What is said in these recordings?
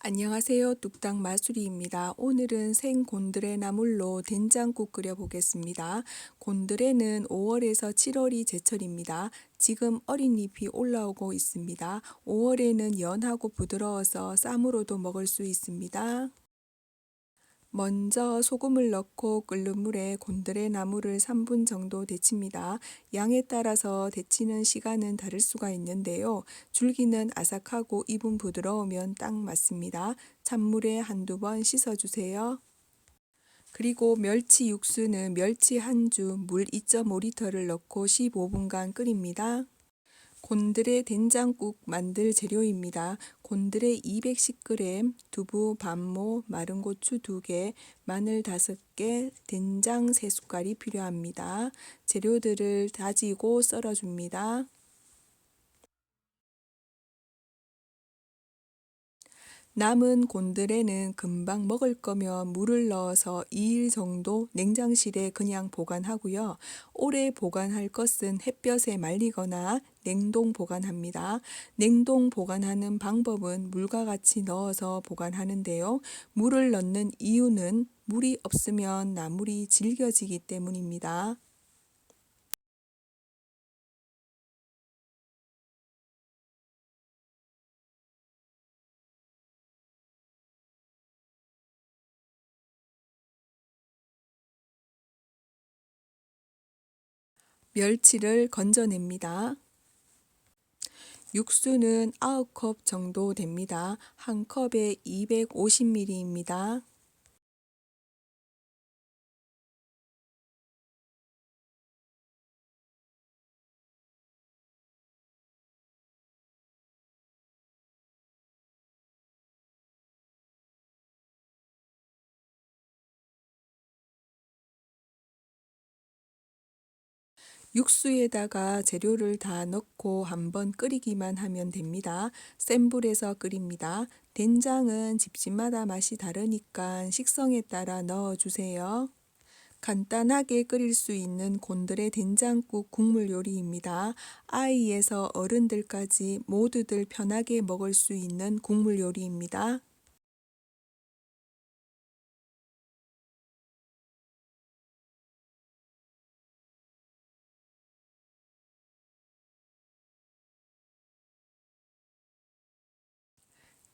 안녕하세요. 뚝딱 마수리입니다. 오늘은 생 곤드레 나물로 된장국 끓여 보겠습니다. 곤드레는 5월에서 7월이 제철입니다. 지금 어린 잎이 올라오고 있습니다. 5월에는 연하고 부드러워서 쌈으로도 먹을 수 있습니다. 먼저 소금을 넣고 끓는 물에 곤드레 나물을 3분 정도 데칩니다. 양에 따라서 데치는 시간은 다를 수가 있는데요. 줄기는 아삭하고 잎은 부드러우면 딱 맞습니다. 찬물에 한두 번 씻어주세요. 그리고 멸치 육수는 멸치 한주물 2.5리터를 넣고 15분간 끓입니다. 곤드레 된장국 만들 재료입니다. 곤드레 210g, 두부 반모, 마른 고추 2개, 마늘 5개, 된장 3숟갈이 필요합니다. 재료들을 다지고 썰어줍니다. 남은 곤드레는 금방 먹을 거면 물을 넣어서 2일 정도 냉장실에 그냥 보관하고요. 오래 보관할 것은 햇볕에 말리거나 냉동 보관합니다. 냉동 보관하는 방법은 물과 같이 넣어서 보관하는데요. 물을 넣는 이유는 물이 없으면 나물이 질겨지기 때문입니다. 멸치를 건져냅니다. 육수는 9컵 정도 됩니다. 한 컵에 250ml입니다. 육수에다가 재료를 다 넣고 한번 끓이기만 하면 됩니다. 센 불에서 끓입니다. 된장은 집집마다 맛이 다르니까 식성에 따라 넣어주세요. 간단하게 끓일 수 있는 곤드레 된장국 국물 요리입니다. 아이에서 어른들까지 모두들 편하게 먹을 수 있는 국물 요리입니다.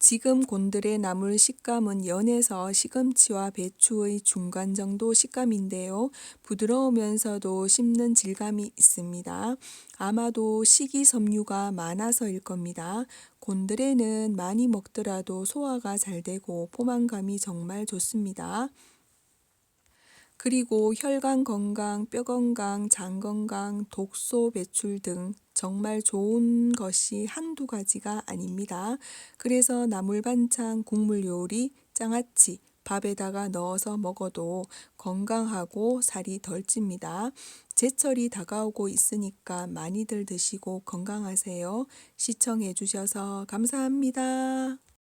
지금 곤드레 나물 식감은 연해서 시금치와 배추의 중간 정도 식감인데요. 부드러우면서도 씹는 질감이 있습니다. 아마도 식이섬유가 많아서일 겁니다. 곤드레는 많이 먹더라도 소화가 잘 되고 포만감이 정말 좋습니다. 그리고 혈관 건강, 뼈 건강, 장 건강, 독소 배출 등 정말 좋은 것이 한두 가지가 아닙니다. 그래서 나물 반찬, 국물 요리, 장아찌, 밥에다가 넣어서 먹어도 건강하고 살이 덜 찝니다. 제철이 다가오고 있으니까 많이들 드시고 건강하세요. 시청해 주셔서 감사합니다.